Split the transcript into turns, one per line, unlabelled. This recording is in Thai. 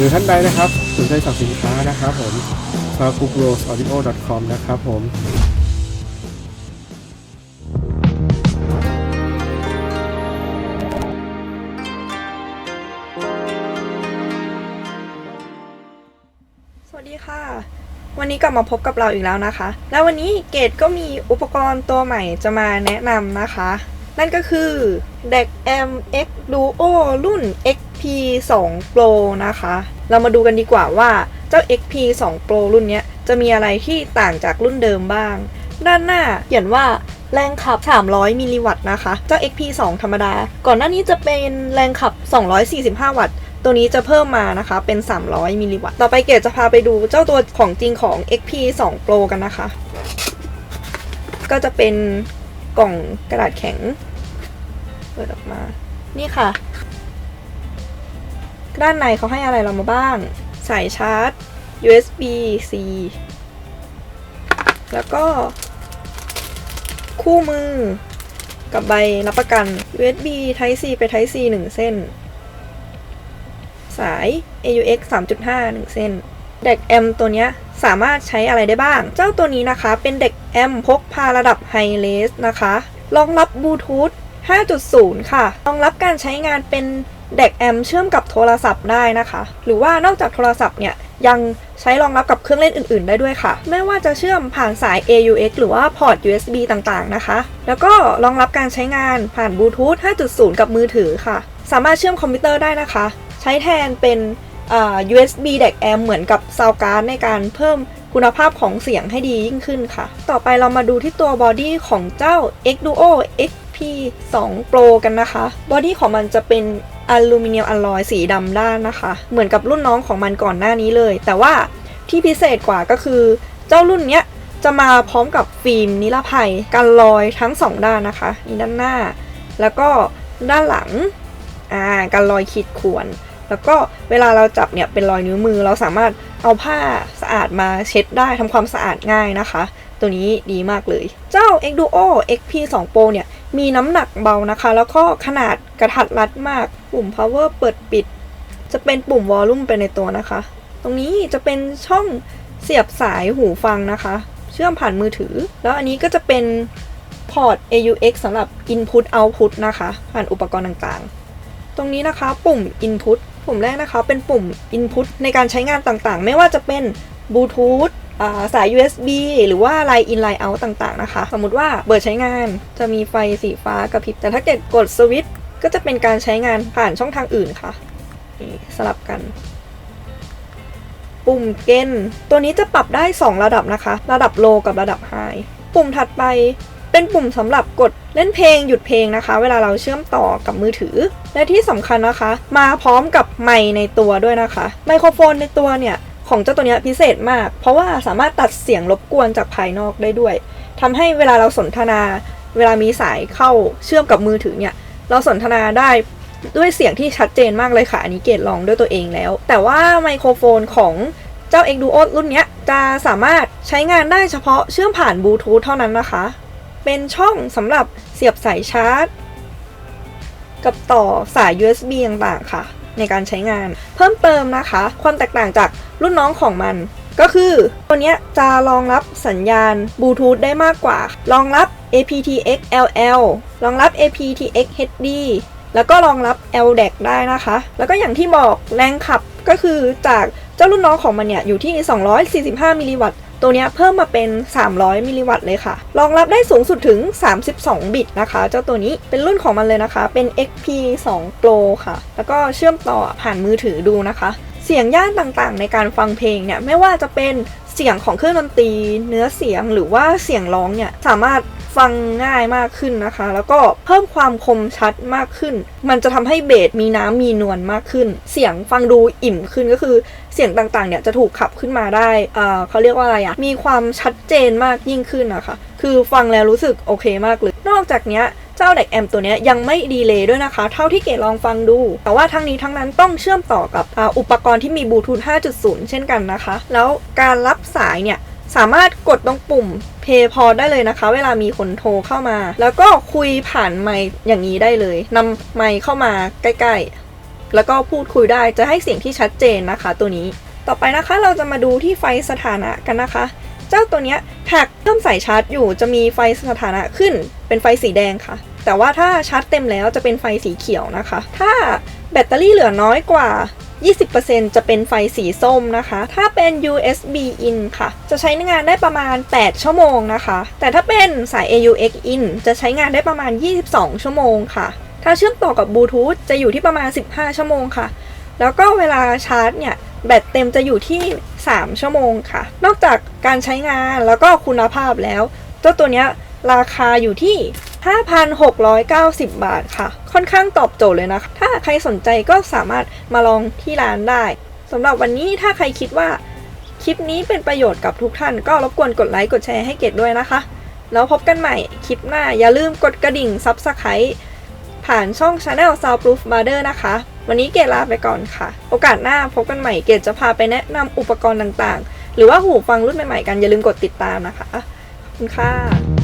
หรือท่านใดนะครับสนใจสั่งสินค้านะครับผม f a c u b r o s a u d i o c o m นะครับผม
สวัสดีค่ะ วันนี้กลับมาพบกับเราอีกแล้วนะคะ แล้ววันนี้เกดก็มีอุปกรณ์ตัวใหม่จะมาแนะนำนะคะ นั่นก็คือ DEC M X Duo รุ่น X P2 Pro นะคะ เรามาดูกันดีกว่าว่าเจ้า XP 2 Pro รุ่นนี้จะมีอะไรที่ต่างจากรุ่นเดิมบ้าง ด้านหน้าเขียนว่าแรงขับ 300 มิลลิวัตต์นะคะ เจ้า XP 2 ธรรมดา ก่อนหน้านี้จะเป็นแรงขับ 245 วัตต์ตัวนี้จะเพิ่มมานะคะเป็น 300 มิลลิวัตต์ ต่อไปเกดจะพาไปดูเจ้าตัวของจริงของ XP 2 Pro กันนะคะ ก็จะเป็นกล่องกระดาษแข็ง เปิดออกมา นี่ค่ะ ด้านในเขาให้อะไรเรามาบ้าง สายชาร์จ USB C แล้วก็ คู่มือ กับใบรับประกัน USB Type C ไป Type C 1 เส้น สาย AUX 3.5 1 เส้นเด็กแอมตัวเนี้ยสามารถใช้อะไรได้บ้าง เจ้าตัวนี้นะคะเป็นเด็กแอมพกพาระดับไฮเลสนะคะ รองรับบลูทูธ5.0 ค่ะ รองรับการใช้งานเป็น เด็กแอมเชื่อมกับโทรศัพท์ได้นะคะ หรือว่านอกจากโทรศัพท์เนี่ยยังใช้รองรับกับเครื่องเล่นอื่น ๆ ได้ด้วยค่ะ ไม่ว่าจะเชื่อมผ่านสาย AUX หรือว่าพอร์ต USB ต่าง ๆ นะคะ แล้วก็รองรับการใช้งานผ่านบลูทูธ 5.0 กับมือถือค่ะ สามารถเชื่อมคอมพิวเตอร์ได้นะคะ ใช้แทนเป็น USB DAC amp เหมือนกับ Sound Card ในการเพิ่มคุณภาพของเสียงให้ดียิ่งขึ้นค่ะ ต่อไปเรามาดูที่ตัวบอดี้ของเจ้า X Duo XP 2 Pro กันนะคะ บอดี้ของมันจะเป็น อลูมิเนียมอลลอยสีดำด้านนะคะ เหมือนกับรุ่นน้องของมันก่อนหน้านี้เลย แต่ว่าที่พิเศษกว่าก็คือ เจ้ารุ่นเนี้ยจะมาพร้อมกับฟิล์มนิรภัยกันรอยทั้งสองด้านนะคะนี่ด้านหน้า แล้วก็ด้านหลังอ่ากันรอยขีดข่วน แล้วก็เวลาเราจับเนี่ยเป็นรอยนิ้วมือเราสามารถเอาผ้าสะอาดมาเช็ดได้ทำความสะอาดง่ายนะคะ ตัวนี้ดีมากเลย เจ้า X Duo XP 2 Pro เนี่ย มีน้ำหนักเบานะคะ แล้วก็ขนาดกระทัดรัดมาก ปุ่ม power เปิดปิด จะเป็นปุ่ม volume ไปในตัวนะคะ ตรงนี้จะเป็นช่องเสียบสายหูฟังนะคะ เชื่อมผ่านมือถือ แล้วอันนี้ก็จะเป็นพอร์ต AUX สำหรับ input output นะคะ ผ่านอุปกรณ์ต่างๆ ตรงนี้นะคะปุ่ม input ปุ่มแรกนะคะ เป็นปุ่ม input ในการใช้งานต่างๆ ไม่ว่าจะเป็น Bluetooth สาย USB หรือว่า Line in Line out ต่างๆนะคะ สมมติว่าเปิดใช้งานจะมีไฟสีฟ้ากระพริบ แต่ถ้าเกิดกดสวิตช์ก็จะเป็นการใช้งานผ่านช่องทางอื่นค่ะ สลับกัน ปุ่มเกนตัวนี้จะปรับได้ 2 ระดับนะคะ ระดับ low กับระดับ high ปุ่มถัดไปเป็นปุ่มสำหรับกดเล่นเพลงหยุดเพลงนะคะ เวลาเราเชื่อมต่อกับมือถือ และที่สำคัญนะคะ มาพร้อมกับไมค์ในตัวด้วยนะคะ ไมโครโฟนในตัวเนี่ย ของเจ้าตัวนี้พิเศษมาก เพราะว่าสามารถตัดเสียงรบกวนจากภายนอกได้ด้วยทำให้เวลาเราสนทนา เวลามีสายเข้าเชื่อมกับมือถือเนี่ย เราสนทนาได้ด้วยเสียงที่ชัดเจนมากเลยค่ะ อันนี้เกดลองด้วยตัวเองแล้ว แต่ว่าไมโครโฟนของเจ้า X Duo รุ่นเนี้ยจะสามารถใช้งานได้เฉพาะเชื่อมผ่านบลูทูธเท่านั้นนะคะ เป็นช่องสำหรับเสียบสายชาร์จ กับต่อสาย USB ต่างๆค่ะ ในการใช้งาน เพิ่มเติมนะคะ ความแตกต่างจากรุ่นน้องของมัน ก็คือตัวนี้จะรองรับสัญญาณบลูทูธได้มากกว่า รองรับ aptX LL รองรับ aptX HD แล้วก็รองรับ LDAC ได้นะคะ แล้วก็อย่างที่บอกแรงขับก็คือจากเจ้ารุ่นน้องของมันเนี่ยอยู่ที่ 245 มิลลิวัตต์ ตัวนี้เพิ่มมาเป็น 300 มิลลิวัตต์เลยค่ะ รองรับได้สูงสุดถึง 32 บิตนะคะ เจ้าตัวนี้เป็นรุ่นของมันเลยนะคะ เป็น XP 2 Pro ค่ะ แล้วก็เชื่อมต่อผ่านมือถือดูนะคะ เสียงย่านต่างๆ ในการฟังเพลงเนี่ย ไม่ว่าจะเป็น เสียงของเครื่องดนตรี เนื้อเสียงหรือว่าเสียงร้องเนี่ยสามารถฟังง่ายมากขึ้นนะคะ แล้วก็เพิ่มความคมชัดมากขึ้น มันจะทำให้เบสมีน้ำมีนวลมากขึ้น เสียงฟังดูอิ่มขึ้นก็คือเสียงต่างๆเนี่ยจะถูกขับขึ้นมาได้เอ่อเขาเรียกว่าอะไรอะมีความชัดเจนมากยิ่งขึ้นนะคะ คือฟังแล้วรู้สึกโอเคมากเลย นอกจากเนี้ย เจ้าเด็กแอมตัวนี้ยังไม่ดีเลย์ด้วยนะคะ เท่าที่เกดลองฟังดู แต่ว่าทั้งนี้ทั้งนั้นต้องเชื่อมต่อกับออุปกรณ์ที่มีบลูทูธ 5.0 เช่นกันนะคะ แล้วการรับสายเนี่ยสามารถกดตรงปุ่ม Pay พอได้เลยนะคะ เวลามีคนโทรเข้ามา แล้วก็คุยผ่านไมค์อย่างนี้ได้เลยนำไมค์เข้ามาใกล้ ๆ แล้วก็พูดคุยได้จะให้เสียงที่ชัดเจนนะคะ ตัวนี้ต่อไปนะคะเราจะมาดูที่ไฟสถานะกันนะคะ เจ้าตัวเนี้ยแท็กเริ่มใส่ชาร์จอยู่จะมีไฟสถานะขึ้น เป็นไฟสีแดงค่ะ แต่ว่าถ้าชาร์จเต็มแล้วจะเป็นไฟสีเขียวนะคะ ถ้าแบตเตอรี่เหลือน้อยกว่า 20%จะเป็นไฟสีส้มนะคะ ถ้าเป็น USB in ค่ะ จะใช้งานได้ประมาณ 8 ชั่วโมงนะคะ แต่ถ้าเป็นสาย AUX in จะใช้งานได้ประมาณ 22 ชั่วโมงค่ะ ถ้าเชื่อมต่อกับบลูทูธจะอยู่ที่ประมาณ 15 ชั่วโมงค่ะ แล้วก็เวลาชาร์จเนี่ยแบตเต็มจะอยู่ที่ 3 ชั่วโมงค่ะ นอกจากการใช้งานแล้วก็คุณภาพแล้ว เจ้าตัวเนี้ย ราคาอยู่ที่ 5,690 บาทค่ะ ค่อนข้างตอบโจทย์เลยนะคะถ้าใครสนใจก็สามารถมาลองที่ร้านได้สำหรับวันนี้ถ้าใครคิดว่าคลิปนี้เป็นประโยชน์กับทุกท่านก็รบกวนกดไลค์กดแชร์ให้เกดด้วยนะคะ แล้วพบกันใหม่คลิปหน้าอย่าลืมกดกระดิ่ง Subscribe ผ่านช่อง Channel Soundproof Mother นะคะ วันนี้เกดลาไปก่อนค่ะ โอกาสหน้าพบกันใหม่เกดจะพาไปแนะนำอุปกรณ์ต่างๆ หรือว่าหูฟังรุ่นใหม่ๆกันอย่าลืมกดติดตามนะคะ ขอบคุณค่ะ